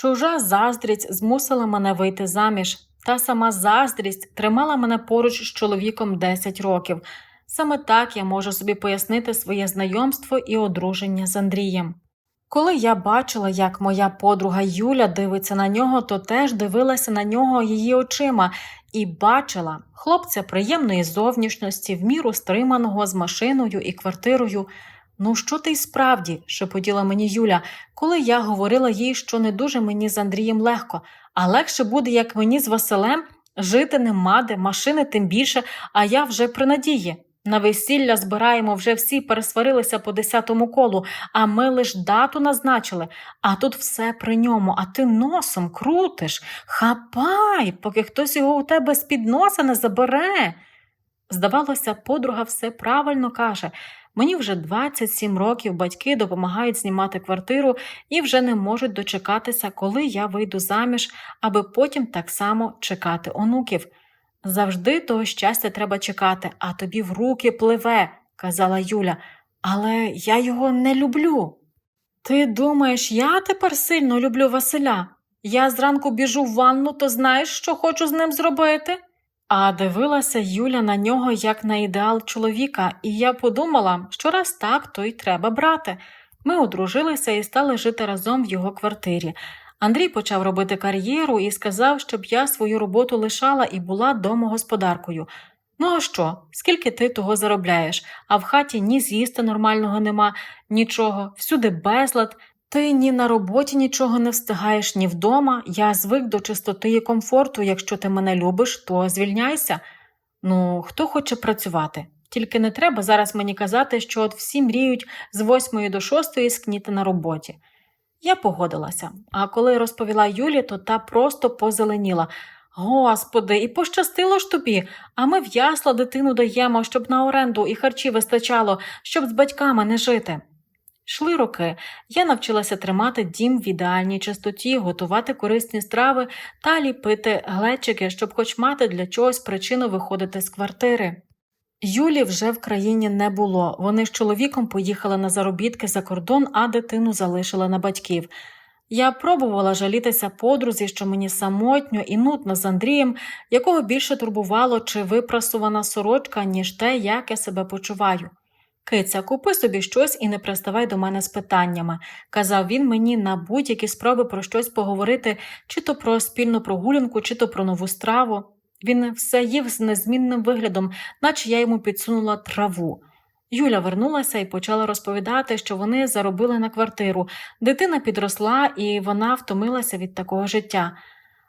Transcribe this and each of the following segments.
Чужа заздрість змусила мене вийти заміж. Та сама заздрість тримала мене поруч з чоловіком 10 років. Саме так я можу собі пояснити своє знайомство і одруження з Андрієм. Коли я бачила, як моя подруга Юля дивиться на нього, то теж дивилася на нього її очима і бачила хлопця приємної зовнішності, в міру стриманого з машиною і квартирою. Ну, що ти й справді, шепотіла мені Юля, коли я говорила їй, що не дуже мені з Андрієм легко, а легше буде, як мені з Василем, жити нема де, машини тим більше, а я вже при надії. На весілля збираємо вже всі пересварилися по десятому колу, а ми лиш дату назначили, а тут все при ньому, а ти носом крутиш. Хапай, поки хтось його у тебе з-під носа не забере. Здавалося, подруга все правильно каже. Мені вже 27 років батьки допомагають знімати квартиру і вже не можуть дочекатися, коли я вийду заміж, аби потім так само чекати онуків. Завжди того щастя треба чекати, а тобі в руки пливе, казала Юля, але я його не люблю. Ти думаєш, я тепер сильно люблю Василя? Я зранку біжу в ванну, то знаєш, що хочу з ним зробити? А дивилася Юля на нього як на ідеал чоловіка, і я подумала, що раз так, то й треба брати. Ми одружилися і стали жити разом в його квартирі. Андрій почав робити кар'єру і сказав, щоб я свою роботу лишала і була домогосподаркою. Ну а що, скільки ти того заробляєш, а в хаті ні з'їсти нормального нема, нічого, всюди безлад. Ти ні на роботі нічого не встигаєш, ні вдома. Я звик до чистоти і комфорту. Якщо ти мене любиш, то звільняйся. Ну, хто хоче працювати? Тільки не треба зараз мені казати, що от всі мріють з восьмої до шостої скніти на роботі. Я погодилася, а коли розповіла Юлі, то та просто позеленіла. Господи, і пощастило ж тобі, а ми в ясла дитину даємо, щоб на оренду і харчі вистачало, щоб з батьками не жити. Йшли роки, я навчилася тримати дім в ідеальній чистоті, готувати корисні страви та ліпити глечики, щоб хоч мати для чогось причину виходити з квартири. Юлі вже в країні не було. Вони з чоловіком поїхали на заробітки за кордон, а дитину залишили на батьків. Я пробувала жалітися подрузі, що мені самотньо і нудно з Андрієм, якого більше турбувало чи випрасувана сорочка, ніж те, як я себе почуваю. Киця, купи собі щось і не приставай до мене з питаннями, казав він мені на будь-які спроби про щось поговорити, чи то про спільну прогулянку, чи то про нову страву. Він все їв з незмінним виглядом, наче я йому підсунула траву. Юля вернулася і почала розповідати, що вони заробили на квартиру. Дитина підросла, і вона втомилася від такого життя.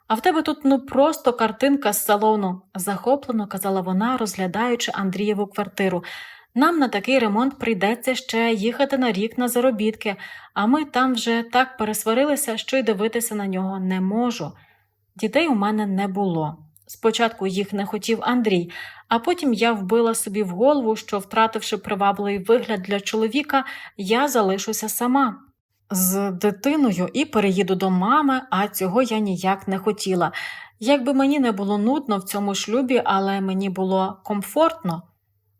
А в тебе тут ну просто картинка з салону, захоплено казала вона, розглядаючи Андрієву квартиру. Нам на такий ремонт прийдеться ще їхати на рік на заробітки, а ми там вже так пересварилися, що й дивитися на нього не можу. Дітей у мене не було. Спочатку їх не хотів Андрій, а потім я вбила собі в голову, що, втративши привабливий вигляд для чоловіка, я залишуся сама. З дитиною і переїду до мами, а цього я ніяк не хотіла. Якби мені не було нудно в цьому шлюбі, але мені було комфортно.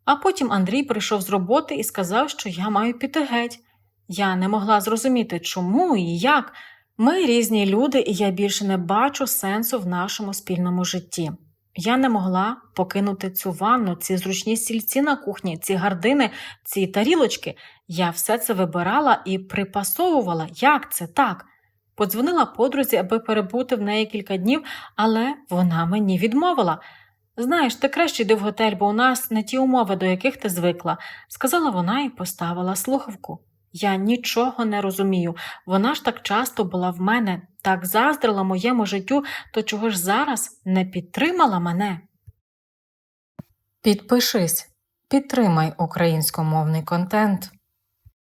А потім Андрій прийшов з роботи і сказав, що я маю піти геть. Я не могла зрозуміти, чому і як. Ми різні люди, і я більше не бачу сенсу в нашому спільному житті. Я не могла покинути цю ванну, ці зручні стільці на кухні, ці гардини, ці тарілочки. Я все це вибирала і припасовувала. Як це так? Подзвонила подрузі, аби перебути в неї кілька днів, але вона мені відмовила. Знаєш, ти краще йди в готель, бо у нас не ті умови, до яких ти звикла, сказала вона і поставила слухавку. Я нічого не розумію. Вона ж так часто була в мене, так заздрила моєму життю, то чого ж зараз не підтримала мене? Підпишись, підтримай українськомовний контент.